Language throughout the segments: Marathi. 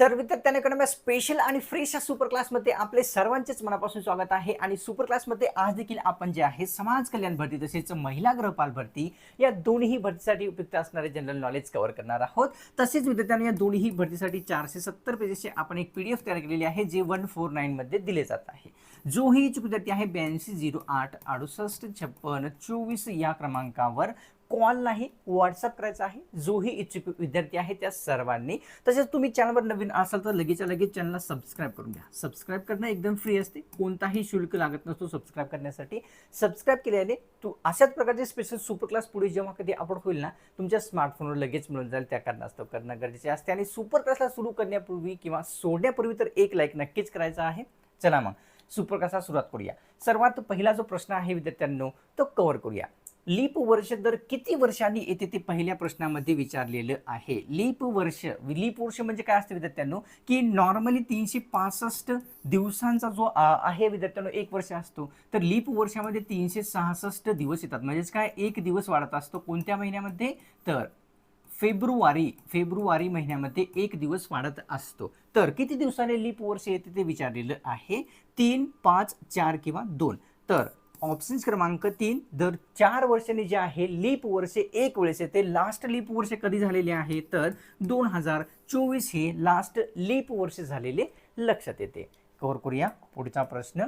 तर विद्यार्थ्यांकडे स्पेशल आणि फ्रेश या सुपर क्लासमध्ये आपले सर्वांचेच मनापासून स्वागत आहे. आणि सुपर क्लासमध्ये आज देखील आपण जे आहे समाज कल्याण भरती तसेच महिला गृहपाल भरती या दोन्ही भरतीसाठी उपयुक्त असणारे जनरल नॉलेज कव्हर करणार आहोत. तसेच विद्यार्थ्यांनी या दोन्ही भरतीसाठी चारशे सत्तर पेजेसचे आपण एक पी डी एफ तयार केलेली आहे जे वन फोर नाईनमध्ये दिले जात आहे. जोही इच्छुक विद्यार्थी आहे ब्याऐंशी झिरो आठ अडुसष्ट छप्पन चोवीस या क्रमांकावर. कॉल नाही व्हॉट्सअप करायचा आहे. जोही इच्छुक विद्यार्थी आहे त्या सर्वांनी. तसेच तुम्ही चॅनलवर नवीन असाल तर लगेचच्या लगेच चॅनलला सबस्क्राईब करून घ्या. सबस्क्राईब करणं एकदम फ्री असते. कोणताही शुल्क लागत नसतो सबस्क्राईब करण्यासाठी. सबस्क्राईब केल्याने तू अशाच प्रकारचे स्पेशल सुपर क्लास पुढे जेव्हा कधी अपलोड होईल ना तुमच्या स्मार्टफोनवर लगेच मिळून जाईल. त्या कारणास्तव करणं गरजेचे असते. आणि सुपर क्लासला सुरू करण्यापूर्वी किंवा सोडण्यापूर्वी तर एक लाईक नक्कीच करायचा आहे. चला मग सुपर क्लासला सुरुवात करूया. सर्वात पहिला जो प्रश्न आहे विद्यार्थ्यांनो तो कव्हर करूया. लीप वर्ष दर किती वर्षांनी येते ते पहिल्या प्रश्नामध्ये विचारलेलं आहे. लीप वर्ष लीप वर्ष म्हणजे काय असतं विद्यार्थ्यांनो? की नॉर्मली तीनशे पासष्ट दिवसांचा जो आहे विद्यार्थ्यांनो एक वर्ष असतो. तर लीप वर्षामध्ये तीनशे सहासष्ट दिवस येतात. म्हणजेच काय? एक दिवस वाढत असतो. कोणत्या महिन्यामध्ये? तर फेब्रुवारी फेब्रुवारी महिन्यामध्ये एक दिवस वाढत असतो. तर किती दिवसाने लीप वर्ष येते ते विचारलेलं आहे? तीन पाच चार किंवा दोन. तर ऑप्शन क्रमांक तीन दर चार वर्षाने जे आहे लीप वर्ष एक वेळेस येते लास्ट लीप वर्ष कधी झालेले आहे? तर दोन हजार चोवीस हे लास्ट लीप वर्ष झालेले लक्षात येते. कव्हर करूया पुढचा प्रश्न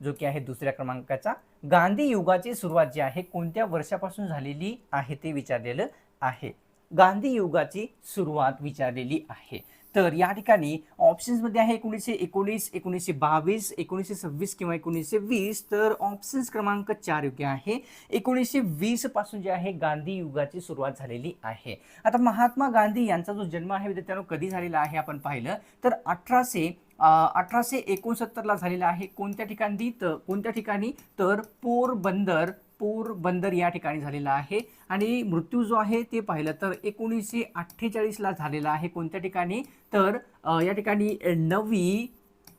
जो की आहे दुसऱ्या क्रमांकाचा. गांधी युगाची सुरुवात जी आहे कोणत्या वर्षापासून झालेली आहे ते विचारलेलं आहे. गांधी युगाची सुरुवात विचारलेली आहे. तर या ठिकाणी ऑप्शन्समध्ये आहे एकोणीसशे एकोणीस एकोणीसशे बावीस एकोणीसशे सव्वीस किंवा एकोणीसशे वीस. तर ऑप्शन्स क्रमांक चार योग्य आहे. एकोणीसशे वीसपासून जे आहे गांधी युगाची सुरुवात झालेली आहे. आता महात्मा गांधी यांचा जो जन्म आहे विद्यार्थ्यांनो कधी झालेला आहे आपण पाहिलं? तर अठराशे अठराशे एकोणसत्तरला झालेला आहे कोणत्या ठिकाणी? तर कोणत्या ठिकाणी? तर पोरबंदर पोरबंदर या ठिकाणी झालेला आहे आणि मृत्यू जो आहे ते पाहिलं तर एकोणीसशे अठ्ठेचाळीसला झालेला आहे. कोणत्या ठिकाणी? तर या ठिकाणी नवी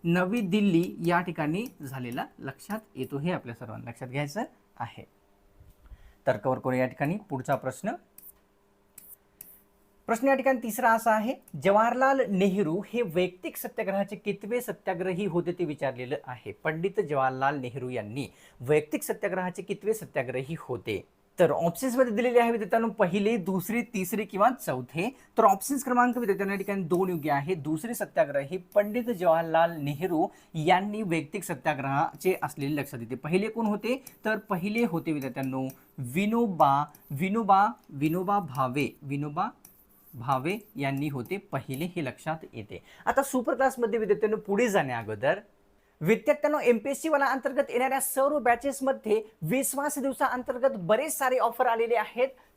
नवी दिल्ली या ठिकाणी झालेला लक्षात येतो हे आपल्या सर्वांना लक्षात घ्यायचं आहे. तर कवर करू या ठिकाणी. पुढचा प्रश्न प्रश्न या ठिकाणी तिसरा असा आहे जवाहरलाल नेहरू हे वैयक्तिक सत्याग्रहाचे कितवे सत्याग्रही होते ते विचारलेलं आहे. पंडित जवाहरलाल नेहरू यांनी वैयक्तिक सत्याग्रहाचे कितवे सत्याग्रही होते? तर ऑप्शन्समध्ये दिलेले आहे विद्यार्थ्यांनो पहिले दुसरे तिसरे किंवा चौथे. तर ऑप्शन्स क्रमांक विद्यार्थ्यांना ठिकाणी दोन योग्य आहे. दुसरे सत्याग्रही पंडित जवाहरलाल नेहरू यांनी वैयक्तिक सत्याग्रहाचे असलेले लक्षात येते. पहिले कोण होते? तर पहिले होते विद्यार्थ्यांनो विनोबा विनोबा विनोबा भावे. विनोबा भावे यांनी होते पहिले हे लक्षात येते. आता सुपर क्लासमध्ये विद्यार्थ्यांनो पुढे जाण्या अगोदर विद्यार्थ्यांनो एम पी एस सी वाला अंतर्गत येणाऱ्या सर्व बॅचेसमध्ये विश्वास दिवसा अंतर्गत बरेच सारे ऑफर आलेले आहेत.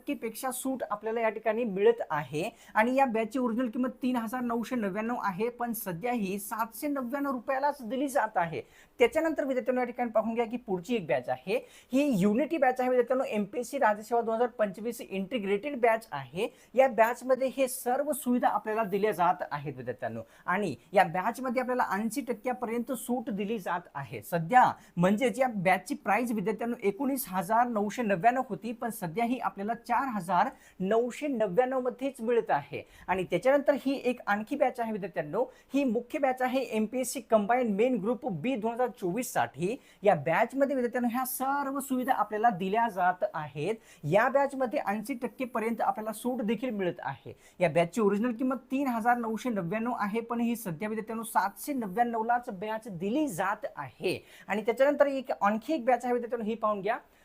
टक्केपेक्षा सूट आपल्याला या ठिकाणी मिळत आहे. आणि या बॅचची ओरिजिनल किंमत तीन हजार नऊशे नव्याण्णव आहे. पण सध्या ही सातशे नव्याण्णव रुपयालाच दिली जात आहे. त्याच्यानंतर विद्यार्थ्यांना या ठिकाणी पाहून घ्या की पुढची एक बॅच आहे. ही युनिटी बॅच आहे विद्यार्थ्यांनो. एमपीएससी राज्यसेवा दोन हजार पंचवीस इंटिग्रेटेड बॅच आहे. या बॅच मध्ये हे सर्व सुविधा आपल्याला दिल्या जात आहेत विद्यार्थ्यांनो. आणि या बॅच मध्ये आपल्याला ऐंशी टक्क्यापर्यंत सूट दिली जात आहे. सध्या म्हणजेच या बॅचची प्राइस विद्यार्थ्यांनो एकोणीस हजार नऊशे नव्याण्णव होती. पण सध्या ही आपल्याला चार हजार नऊशे नव्याण्णव मध्येच मिळत आहे. आणि त्याच्यानंतर ही एक आणखी बॅच आहे विद्यार्थ्यांनो. ही मुख्य बॅच आहे M P S C combine main group B दोन हजार चोवीससाठी या बॅचमध्ये विद्यार्थ्यांनो ह्या सर्व सुविधा आपल्याला दिल्या जात आहेत. या बॅचमध्ये ऐंशी टक्के पर्यंत आपल्याला सूट देखील मिळत आहे. या बॅचची ओरिजिनल किंमत तीन हजार नऊशे नव्याण्णव आहे पण ही सध्या विद्यार्थ्यांनो सातशे नव्याण्णवलाच बॅच दिली जात आहे. आणि त्याच्यानंतर एक आणखी एक बॅच आहे विद्यार्थ्यांनो ही पाहून घ्या.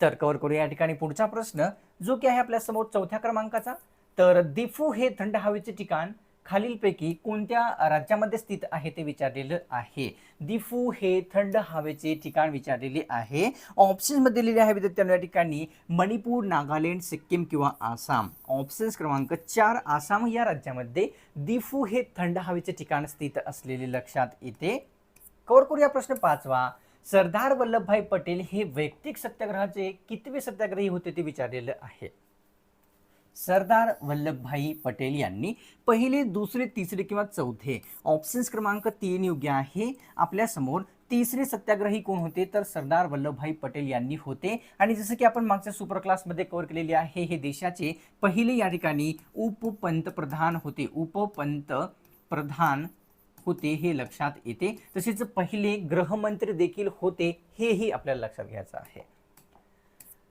तर कव्हर करू या ठिकाणी पुढचा प्रश्न जो की आहे आपल्यासमोर चौथ्या क्रमांकाचा तर दिफू हे थंड हवेचे ठिकाण खालीलपैकी कोणत्या राज्यामध्ये स्थित आहे ते विचारलेलं आहे. दिफू हे थंड हवेचे ठिकाण विचारलेले आहे. ऑप्शन्समध्ये दिलेले आहे विद्यार्थ्यांना या ठिकाणी मणिपूर नागालँड सिक्कीम किंवा आसाम. ऑप्शन्स क्रमांक चार आसाम या राज्यामध्ये दिफू हे थंड हवेचे ठिकाण स्थित असलेले लक्षात येते. कवर करूया प्रश्न पाचवा. सरदार वल्लभभाई पटेल हे वैयक्तिक सत्याग्रहाचे कितवे सत्याग्रही होते ते विचारलेलं आहे. सरदार वल्लभभाई पटेल यांनी पहिले दुसरे तिसरे किंवा चौथे ऑप्शन्स क्रमांक तीन योग्य आहे. आपल्यासमोर तिसरे सत्याग्रही कोण होते? तर सरदार वल्लभभाई पटेल यांनी होते. आणि जसं की आपण मागच्या सुपर क्लासमध्ये कव्हर केलेले आहे हे देशाचे पहिले या ठिकाणी उपपंतप्रधान होते. उपपंतप्रधान होते हे लक्षात येते. तसेच पहिले गृहमंत्री देखील होते हेही आपल्याला लक्षात घ्यायचं आहे.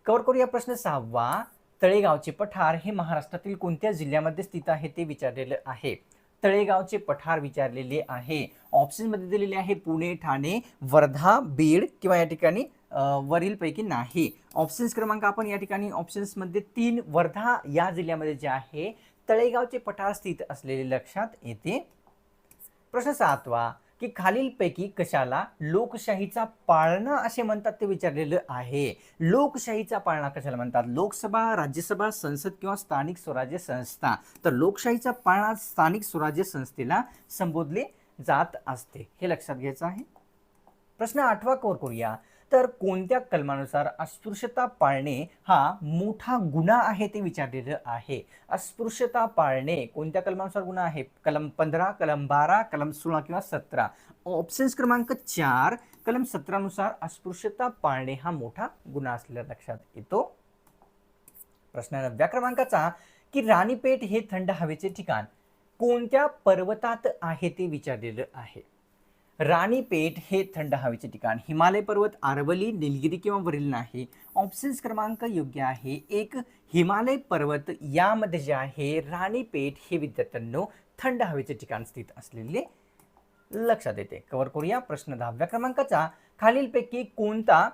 कव्हर करूया प्रश्न सहावा. तळेगावचे पठार हे महाराष्ट्रातील कोणत्या जिल्ह्यामध्ये स्थित आहे ते विचारलेलं आहे. तळेगावचे पठार विचारलेले आहे. ऑप्शनमध्ये दिलेले आहे पुणे ठाणे वर्धा बीड किंवा या ठिकाणी वरील पैकी नाही. ऑप्शन्स क्रमांक आपण या ठिकाणी ऑप्शन्समध्ये तीन वर्धा या जिल्ह्यामध्ये जे आहे तळेगावचे पठार स्थित असलेले लक्षात येते. प्रश्न सातवा की खालीलपैकी कशाला लोकशाहीचा पाळणा असे म्हणतात ते विचारलेलं आहे. लोकशाहीचा पाळणा कशाला म्हणतात? लोकसभा राज्यसभा संसद किंवा स्थानिक स्वराज्य संस्था. तर लोकशाहीचा पाळणा स्थानिक स्वराज्य संस्थेला संबोधले जात असते. हे लक्षात घ्यायचं आहे. प्रश्न आठवा कोर करूया. तर कोणत्या कलमानुसार अस्पृश्यता पाळणे हा मोठा गुन्हा आहे ते विचारलेलं आहे. अस्पृश्यता पाळणे कोणत्या कलमानुसार गुन्हा आहे? कलम पंधरा कलम बारा कलम सोळा किंवा सतरा? ऑप्शन्स क्रमांक चार कलम सतरानुसार अस्पृश्यता पाळणे हा मोठा गुन्हा असलेला लक्षात येतो. प्रश्न नवव्या क्रमांकाचा की राणीपेठ हे थंड हवेचे ठिकाण कोणत्या पर्वतात आहे ते विचारलेलं आहे. राणीपेठ हे थंड हवेचे ठिकाण. हिमालय पर्वत आरवली निलगिरी किंवा वरील नाही. ऑप्शन्स क्रमांक योग्य आहे. एक हिमालय पर्वत यामध्ये जे आहे राणीपेठ हे विद्यार्थ्यांनो थंड हवेचे ठिकाण स्थित असलेले लक्षात येते. कवर करूया प्रश्न दहाव्या क्रमांकाचा. खालीलपैकी कोणता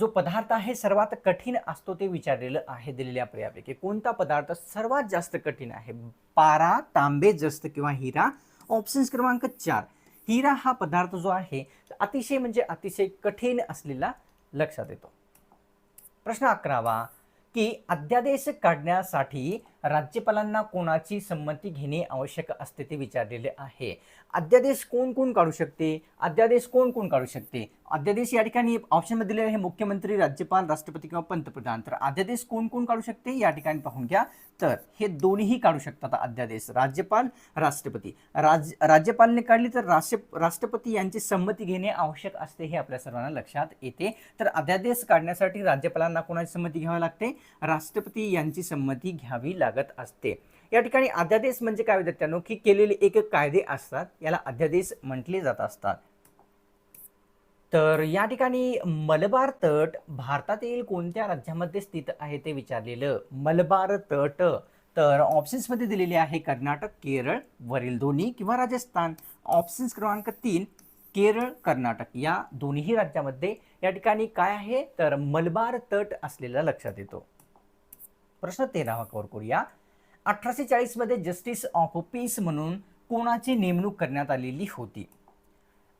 जो पदार्थ आहे सर्वात कठीण असतो ते विचारलेलं आहे दिलेल्या पर्यापैकी कोणता पदार्थ सर्वात जास्त कठीण आहे? पारा तांबे जस्त किंवा हिरा? ऑप्शन्स क्रमांक चार. हिरा हा पदार्थ जो आहे अतिशय म्हणजे अतिशय कठीण असलेला लक्षात येतो. प्रश्न अकरावा की अध्यादेश काढण्यासाठी राज्यपालांना कोणाची संमती घेणे आवश्यक असते ते विचारलेले आहे. अध्यादेश कोण कोण काढू शकते? अध्यादेश कोण कोण काढू शकते? अध्यादेश या ठिकाणी ऑप्शनमध्ये दिलेले हे मुख्यमंत्री राज्यपाल राष्ट्रपती किंवा पंतप्रधान. तर अध्यादेश कोण कोण काढू शकते? या ठिकाणी पाहून घ्या. तर हे दोन्हीही काढू शकतात अध्यादेश राज्यपाल राष्ट्रपती. राज राज्यपालने काढली तर राष्ट्र राष्ट्रपती यांची संमती घेणे आवश्यक असते हे आपल्या सर्वांना लक्षात येते. तर अध्यादेश काढण्यासाठी राज्यपालांना कोणाची संमती घ्यावी लागते? राष्ट्रपती यांची संमती घ्यावी लागत असते. या ठिकाणी अध्यादेश म्हणजे काय विद्यार्थ्यांनो? की केलेले एक एक कायदे असतात. याला अध्यादेश म्हटले जात असतात. तर या ठिकाणी मलबार तट भारतातील कोणत्या राज्यामध्ये स्थित आहे ते विचारलेलं. मलबार तट. तर ऑप्शन्समध्ये दिलेले आहे कर्नाटक केरळ वरील दोन्ही किंवा राजस्थान. ऑप्शन्स क्रमांक तीन केरळ कर्नाटक. या दोन्ही राज्यामध्ये या ठिकाणी काय आहे? तर मलबार तट असलेला लक्षात येतो. प्रश्न तेरावा कवर करूया. अठराशे चाळीसमध्ये जस्टिस ऑफ पीस म्हणून कोणाची नेमणूक करण्यात आलेली होती?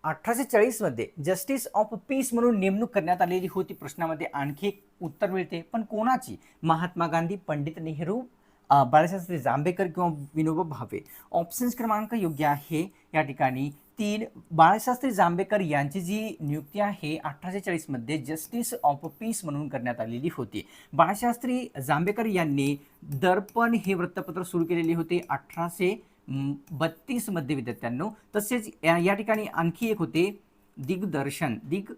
अठराशे चाळीसमध्ये जस्टिस ऑफ पीस म्हणून नेमणूक करण्यात आलेली होती. प्रश्नामध्ये आणखी एक उत्तर मिळते. पण कोणाची? महात्मा गांधी पंडित नेहरू अ, बाळासाहेब जांभेकर किंवा विनोबा भावे? ऑप्शन्स क्रमांक योग्य आहे. या ठिकाणी तीन बाळशास्त्री जांभेकर यांची जी नियुक्ती आहे अठराशे चाळीसमध्ये जस्टिस ऑफ पीस म्हणून करण्यात आलेली होती. बाळशास्त्री जांभेकर यांनी दर्पण हे वृत्तपत्र सुरू केलेले होते अठराशे बत्तीसमध्ये विद्यार्थ्यांनो तसेच या या ठिकाणी आणखी एक होते दिग्दर्शन दिग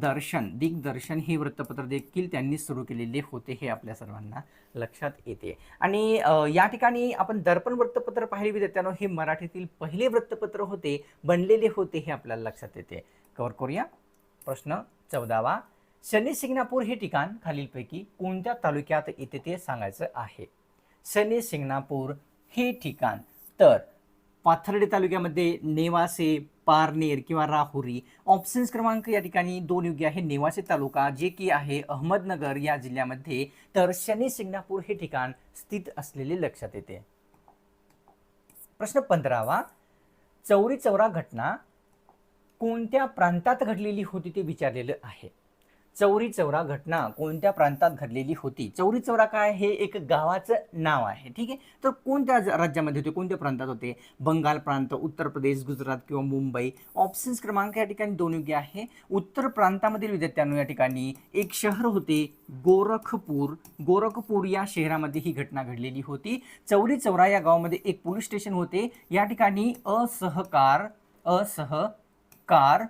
दर्शन दिग्दर्शन हे वृत्तपत्र देखील त्यांनी सुरू केलेले होते हे आपल्या सर्वांना लक्षात येते. आणि या ठिकाणी आपण दर्पण वृत्तपत्र पाहिले विद्यार्थ्यांनो हे मराठीतील पहिले वृत्तपत्र होते बनलेले होते हे आपल्याला लक्षात येते. कवर करूया. प्रश्न चौदावा. शनी शिंगणापूर हे ठिकाण खालीलपैकी कोणत्या तालुक्यात येते ते सांगायचं आहे? शनी शिंगणापूर हे ठिकाण. तर पाथर्डी तालुक्यामध्ये नेवासे पारनेर किंवा राहुरी ऑप्शन्स क्रमांक या ठिकाणी दोन योग्य आहे. नेवासे तालुका जे की आहे अहमदनगर या जिल्ह्यामध्ये. तर शनी शिंगणापूर हे ठिकाण स्थित असलेले लक्षात येते. प्रश्न पंधरावा. चौरी चौरा घटना कोणत्या प्रांतात घडलेली होती ते विचारलेलं आहे. चौरी चौरा घटना कोणत्या प्रांतात घडलेली होती? चौरी चौरा काय? हे एक गावाचं नाव आहे ठीक आहे? तर कोणत्या राज्यामध्ये होते? कोणत्या प्रांतात होते? बंगाल प्रांत उत्तर प्रदेश गुजरात किंवा मुंबई? ऑप्शन्स क्रमांक या ठिकाणी दोन योग्य आहे. उत्तर प्रांतामधील विद्यार्थ्यांनो या ठिकाणी एक शहर होते गोरखपूर. गोरखपूर या शहरामध्ये ही घटना घडलेली होती. चौरी चौरा या गावामध्ये एक पोलीस स्टेशन होते. या ठिकाणी असहकार असहकार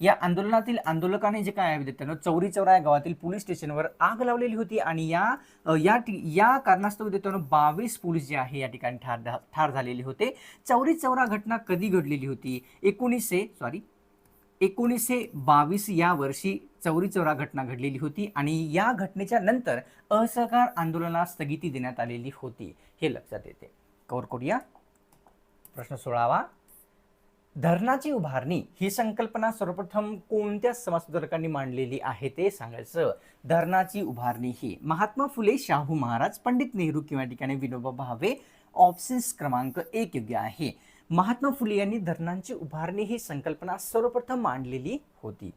या आंदोलनातील आंदोलकाने जे काय आहे विद्यार्थ्यांनो चौरी चौरा या गावातील पोलीस स्टेशनवर आग लावलेली होती आणि या या या कारणास्तव विद्यार्थ्यांनो बावीस पोलीस जे आहे या ठिकाणी ठार ठार झालेले होते. चौरी चौरा घटना कधी घडलेली होती? एकोणीसशे सॉरी एकोणीसशे बावीस या वर्षी चौरी चौरा घटना घडलेली होती आणि या घटनेच्या नंतर असहकार आंदोलनास स्थगिती देण्यात आलेली होती. हे लक्षात येते. कौर करूया. प्रश्न सोळावा. धरणाची उभारणी ही संकल्पना सर्वप्रथम कोणत्या समाजसुधारकांनी मांडलेली आहे ते सांगायचं. धरणाची उभारणी ही महात्मा फुले शाहू महाराज पंडित नेहरू किंवा ठिकाणी विनोबा भावे ऑप्शन्स क्रमांक एक योग्य आहे. महात्मा फुले यांनी धरणांची उभारणी ही संकल्पना सर्वप्रथम मांडलेली होती.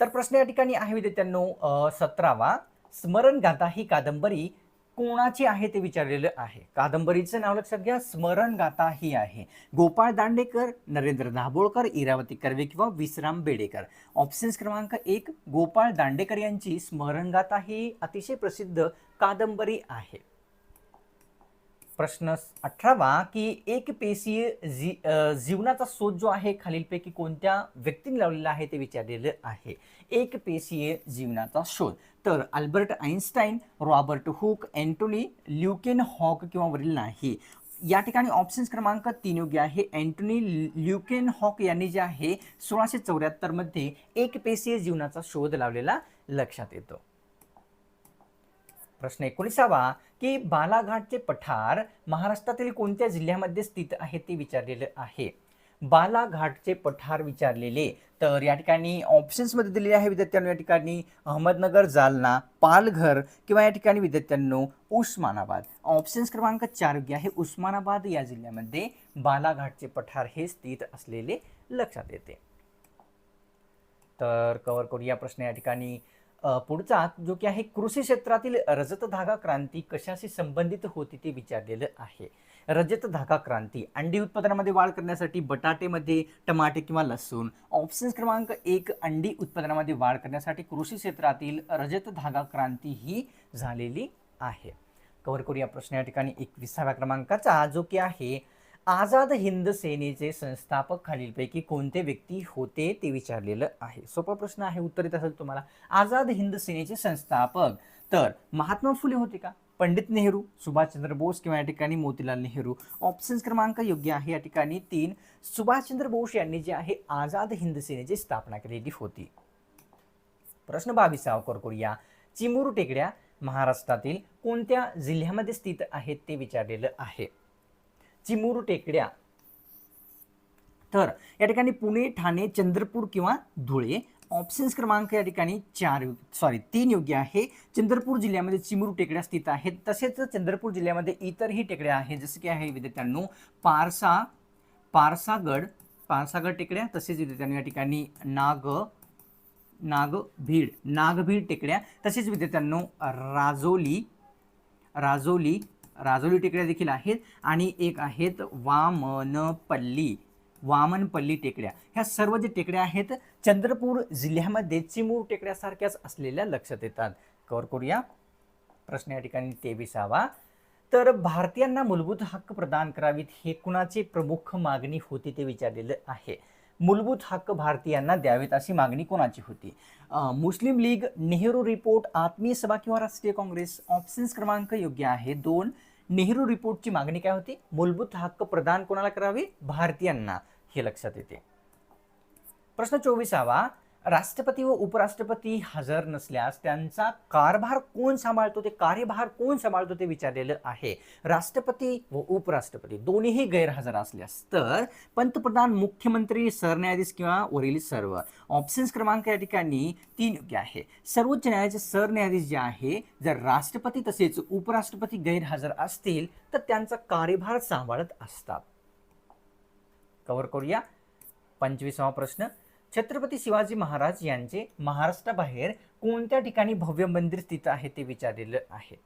तर प्रश्न या ठिकाणी आहे विद्यार्थ्यांनो अ, सतरावा. स्मरणगाथा ही कादंबरी कोणाची आहे ते विचारलेलं आहे? कादंबरीचं नाव लक्षात घ्या. स्मरणगाथा ही आहे. गोपाळ दांडेकर नरेंद्र दाभोळकर इरावती कर्वे किंवा विश्राम बेडेकर. ऑप्शन्स क्रमांक एक गोपाळ दांडेकर यांची स्मरणगाथा ही अतिशय प्रसिद्ध कादंबरी आहे. प्रश्न अठरावा की एक पेशीय जी जीवनाचा शोध जो आहे खालीलपैकी कोणत्या व्यक्तीने लावलेला आहे ते विचारलेलं आहे. एक पेशीय जीवनाचा शोध तर Albert Einstein Robert Hooke Antony Leeuwenhoek किंवा वरील नाही. या ठिकाणी ऑप्शन्स क्रमांक तीन योग्य आहे. अँटोनी ल्युकेन हॉक यांनी जे आहे सोळाशे चौऱ्याहत्तरमध्ये एक पेशीय जीवनाचा शोध लावलेला लक्षात येतो. प्रश्न एकोणीसावा की बालाघाटचे पठार महाराष्ट्रातील कोणत्या जिल्ह्यामध्ये स्थित आहे ते विचारलेलं आहे. बालाघाटचे पठार विचारलेले तर या ठिकाणी ऑप्शन्समध्ये दिलेले आहे विद्यार्थ्यांनो या ठिकाणी अहमदनगर जालना पालघर किंवा या ठिकाणी विद्यार्थ्यांनो उस्मानाबाद. ऑप्शन्स क्रमांक चार योग्य आहे. उस्मानाबाद या जिल्ह्यामध्ये बालाघाटचे पठार हे स्थित असलेले लक्षात येते. तर कव्हर करूया प्रश्न या ठिकाणी. पुढचा जो की आहे कृषी क्षेत्रातील रजत धागा क्रांती कशाशी संबंधित होती ते विचारलेलं आहे. रजत धागा क्रांती अंडी उत्पादनामध्ये वाढ करण्यासाठी बटाटेमध्ये टमाटे किंवा लसूण ऑप्शन्स क्रमांक एक अंडी उत्पादनामध्ये वाढ करण्यासाठी कृषी क्षेत्रातील रजत धागा क्रांती ही झालेली आहे. कव्हर करूया प्रश्न या ठिकाणी एकविसाव्या क्रमांकाचा जो की आहे आझाद हिंद सेनेचे संस्थापक खालीलपैकी कोणते व्यक्ती होते ते विचारलेलं आहे? सोपा प्रश्न आहे उत्तर येत असेल तुम्हाला. आझाद हिंद सेनेचे संस्थापक. तर महात्मा फुले होते का? पंडित नेहरू सुभाषचंद्र बोस किंवा या ठिकाणी मोतीलाल नेहरू. ऑप्शन्स क्रमांक योग्य आहे. या ठिकाणी तीन सुभाषचंद्र बोस यांनी जे आहे आझाद हिंद सेनेची स्थापना केलेली होती. प्रश्न बावीसावा कर करूया. चिमुरू टेकड्या महाराष्ट्रातील कोणत्या जिल्ह्यामध्ये स्थित आहेत ते विचारलेलं आहे. चिमूर टेकड्या. तर या ठिकाणी पुणे ठाणे चंद्रपूर किंवा धुळे. ऑप्शन्स क्रमांक या ठिकाणी चार सॉरी तीन योग्य आहे. चंद्रपूर जिल्ह्यामध्ये चिमूर टेकड्या स्थित आहेत. तसेच चंद्रपूर जिल्ह्यामध्ये इतरही टेकड्या आहेत. जसं की आहे विद्यार्थ्यांनो पारसा पारसागड पारसागड टेकड्या. तसेच विद्यार्थ्यांनो या ठिकाणी नाग नागभीड नागभीड टेकड्या. तसेच विद्यार्थ्यांनो राजोली राजोली राजोली टेकड्या देखील आहेत आणि एक आहेत वामनपल्ली वामनपल्ली टेकड्या. ह्या सर्व जे टेकड्या आहेत चंद्रपूर जिल्ह्यामध्ये चिमूर टेकड्यासारख्याच असलेल्या लक्षात येतात. कवर करूया. प्रश्न या ठिकाणी तेविसावा. तर भारतीयांना मूलभूत हक्क प्रदान करावीत हे कुणाची प्रमुख मागणी होती ते विचारलेलं आहे. मूलभूत हक्क भारतीयांना द्यावेत अशी मागणी कोणाची होती? मुस्लिम लीग नेहरू रिपोर्ट आत्मीय सभा किंवा राष्ट्रीय काँग्रेस? ऑप्शन्स क्रमांक योग्य आहे. दोन नेहरू रिपोर्टची मागणी काय होती? मूलभूत हक्क प्रदान कोणाला करावे? भारतीयांना. हे लक्षात येते. प्रश्न चोवीसावा राष्ट्रपती व उपराष्ट्रपती हजर नसल्यास त्यांचा कारभार कोण सांभाळतो ते कार्यभार कोण सांभाळतो ते विचारलेलं आहे. राष्ट्रपती व उपराष्ट्रपती दोन्हीही गैरहजर असल्यास तर पंतप्रधान मुख्यमंत्री सरन्यायाधीश किंवा वरील सर्व. ऑप्शन्स क्रमांक या ठिकाणी तीन योग्य आहे. सर्वोच्च न्यायालयाचे सरन्यायाधीश जे आहे जर राष्ट्रपती तसेच उपराष्ट्रपती गैरहजर असतील तर त्यांचा कार्यभार सांभाळत असतात. कव्हर करूया. पंचवीसावा प्रश्न. छत्रपती शिवाजी महाराज यांचे महाराष्ट्राबाहेर कोणत्या ठिकाणी भव्य मंदिर स्थित आहे ते विचारलेलं आहे?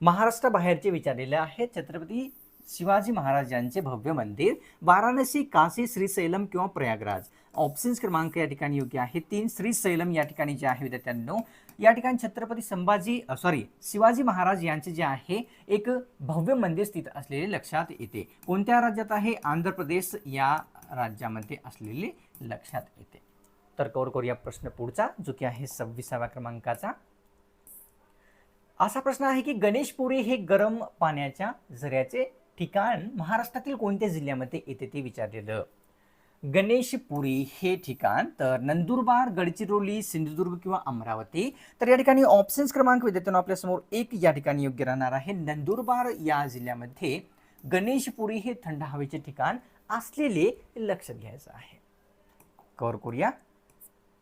महाराष्ट्राबाहेरचे विचारलेले आहे छत्रपती शिवाजी महाराज यांचे भव्य मंदिर वाराणसी काशी श्रीशैलम किंवा प्रयागराज. ऑप्शन्स क्रमांक या ठिकाणी योग्य आहे. तीन श्रीशैलम या ठिकाणी जे आहे विद्यार्थ्यांनो या ठिकाणी छत्रपती संभाजी सॉरी शिवाजी महाराज यांचे जे आहे एक भव्य मंदिर स्थित असलेले लक्षात येते. कोणत्या राज्यात आहे? आंध्र प्रदेश या राज्यामध्ये असलेले लक्षात येते. तर कवर करूया प्रश्न पुढचा जो की आहे सव्वीसाव्या क्रमांकाचा. असा प्रश्न आहे की गणेशपुरी हे गरम पाण्याच्या झऱ्याचे ठिकाण महाराष्ट्रातील कोणत्या जिल्ह्यामध्ये येते ते विचारलेलं? गणेशपुरी हे ठिकाण तर नंदुरबार गडचिरोली सिंधुदुर्ग किंवा अमरावती. तर या ठिकाणी ऑप्शन्स क्रमांक विद्यार्थ्यांना आपल्यासमोर एक या ठिकाणी योग्य राहणार आहे. नंदुरबार या जिल्ह्यामध्ये गणेशपुरी हे थंड हवेचे ठिकाण असलेले लक्षात घ्यायचं आहे. कवर करूया.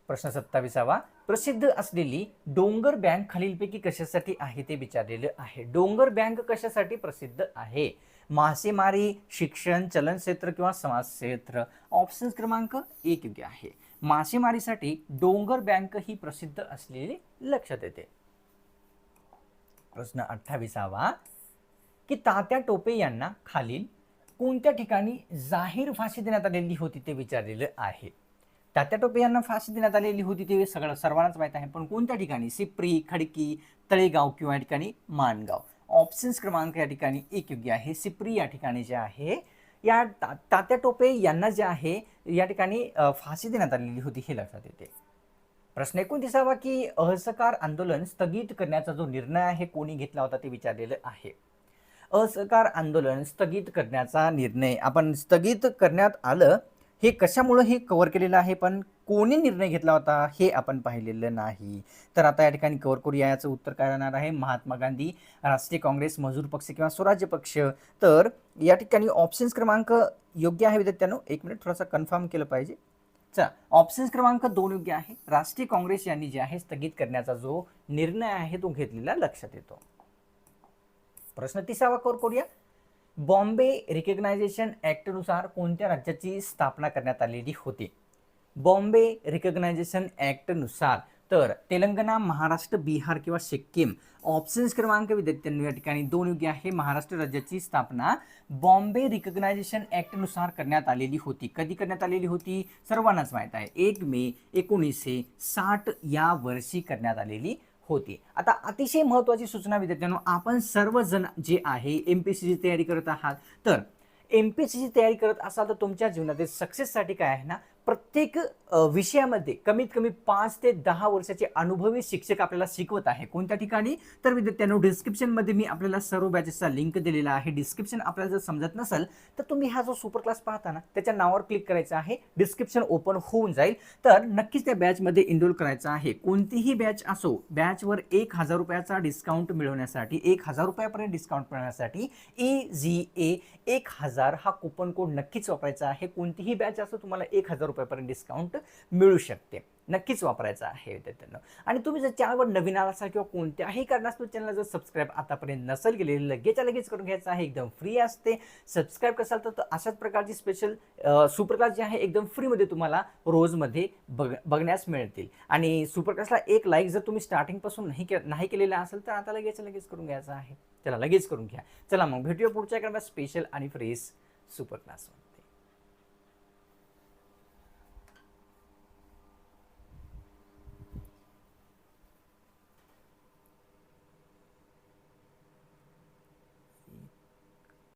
प्रश्न सत्तावीसावा. प्रसिद्ध असलेली डोंगर बँक खालीलपैकी कशासाठी आहे ते विचारलेलं आहे. डोंगर बँक कशासाठी प्रसिद्ध आहे? मासेमारी शिक्षण चलन क्षेत्र किंवा समाज क्षेत्र ऑप्शन क्रमांक एक योग्य आहे. मासेमारीसाठी डोंगर बँक ही प्रसिद्ध असलेली लक्षात येते. प्रश्न अठ्ठावीसावा. की तात्या टोपे यांना खालील कोणत्या ठिकाणी जाहीर फाशी देण्यात आलेली होती ते विचारलेलं आहे. तात्या टोपे यांना फाशी देण्यात आलेली होती ते सगळं सर्वांनाच माहीत आहे पण कोणत्या ठिकाणी? सिप्री खडकी तळेगाव किंवा या ठिकाणी मानगाव ऑप्शन्स क्रमांक या ठिकाणी एक योग्य आहे. सिप्री या ठिकाणी जे आहे या ता- तात्या टोपे यांना जे आहे या ठिकाणी फाशी देण्यात आलेली होती हे लक्षात येते. प्रश्न एकोणतीसावा की असहकार आंदोलन स्थगित करण्याचा जो निर्णय आहे कोणी घेतला होता ते विचारलेलं आहे. असहकार आंदोलन स्थगित करण्याचा निर्णय. आपण स्थगित करण्यात आलं हे कशामुळं हे कव्हर केलेलं आहे? पण कोणी निर्णय घेतला होता हे आपण पाहिलेलं नाही. तर आता या ठिकाणी कव्हर करूया याचं उत्तर काय राहणार आहे? महात्मा गांधी राष्ट्रीय काँग्रेस मजूर पक्ष किंवा स्वराज्य पक्ष. तर या ठिकाणी ऑप्शन्स क्रमांक योग्य आहे विद्यार्थ्यांनो? एक मिनिट थोडासा कन्फर्म केलं पाहिजे. चला ऑप्शन्स क्रमांक दोन योग्य आहे. राष्ट्रीय काँग्रेस यांनी जे आहे स्थगित करण्याचा जो निर्णय आहे तो घेतलेला लक्षात येतो. प्रश्न तिसावा कोर करूया. बॉम्बे रिकग्नायझेशन ॲक्टनुसार कोणत्या राज्याची स्थापना करण्यात आलेली होती? बॉम्बे रिकग्नायझेशन ॲक्टनुसार तर तेलंगणा महाराष्ट्र बिहार किंवा सिक्कीम. ऑप्शन्स क्रमांक विद्यार्थ्यांनी या ठिकाणी दोन योग्य आहे. महाराष्ट्र राज्याची स्थापना बॉम्बे रिकग्नायझेशन ॲक्टनुसार करण्यात आलेली होती. कधी करण्यात आलेली होती? सर्वांनाच माहीत आहे. एक मे एकोणीसशे साठ या वर्षी करण्यात आलेली होती. आता अतिशय महत्त्वाची सूचना विद्यार्थ्यांनो आपण सर्वजण जे आहे एम पी सी ची तयारी करत आहात. तर एम पी सी ची तयारी करत असाल तर तुमच्या जीवनातील सक्सेससाठी काय आहे ना प्रत्येक विषयामध्ये कमीत कमी पाच ते दहा वर्षाचे अनुभवी शिक्षक आपल्याला शिकवत आहे. कोणत्या ठिकाणी? तर विद्यार्थ्यांनो डिस्क्रिप्शनमध्ये मी आपल्याला सर्व बॅचेसचा लिंक दिलेला आहे. डिस्क्रिप्शन आपल्याला जर समजत नसेल तर तुम्ही हा जो सुपर क्लास पाहता ना त्याच्या नावावर क्लिक करायचं आहे. डिस्क्रिप्शन ओपन होऊन जाईल. तर नक्कीच त्या बॅचमध्ये इनरोल करायचं आहे. कोणतीही बॅच असो बॅचवर एक हजार रुपयाचा डिस्काउंट मिळवण्यासाठी एक हजार रुपयापर्यंत डिस्काउंट मिळवण्यासाठी ए झी ए एक हजार हा कुपन कोड नक्कीच वापरायचा आहे. कोणतीही बॅच असो तुम्हाला एक हजार रुपये रुपयापर्यंत डिस्काउंट मिळू शकते. नक्कीच वापरायचं आहे विद्यार्थ्यांना. आणि तुम्ही जर चॅनलवर नवीन आला असाल किंवा कोणत्याही कारणास्तव चॅनलला जर सबस्क्राईब आतापर्यंत नसेल केलेलं लगेच लगेच करून घ्यायचं आहे एकदम फ्री असते. सबस्क्राईब कसाल तर अशाच प्रकारची स्पेशल सुपरक्लास जी जे आहे एकदम फ्रीमध्ये तुम्हाला रोजमध्ये बघ बघण्यास मिळतील. आणि सुपरक्लासला एक लाईक जर तुम्ही स्टार्टिंगपासून नाही के नाही केलेला असेल तर आता लगेच लगेच करून घ्यायचं आहे. चला लगेच करून घ्या. चला मग भेटूया पुढच्या क्रमांक स्पेशल आणि फ्रेश सुपरक्लासवर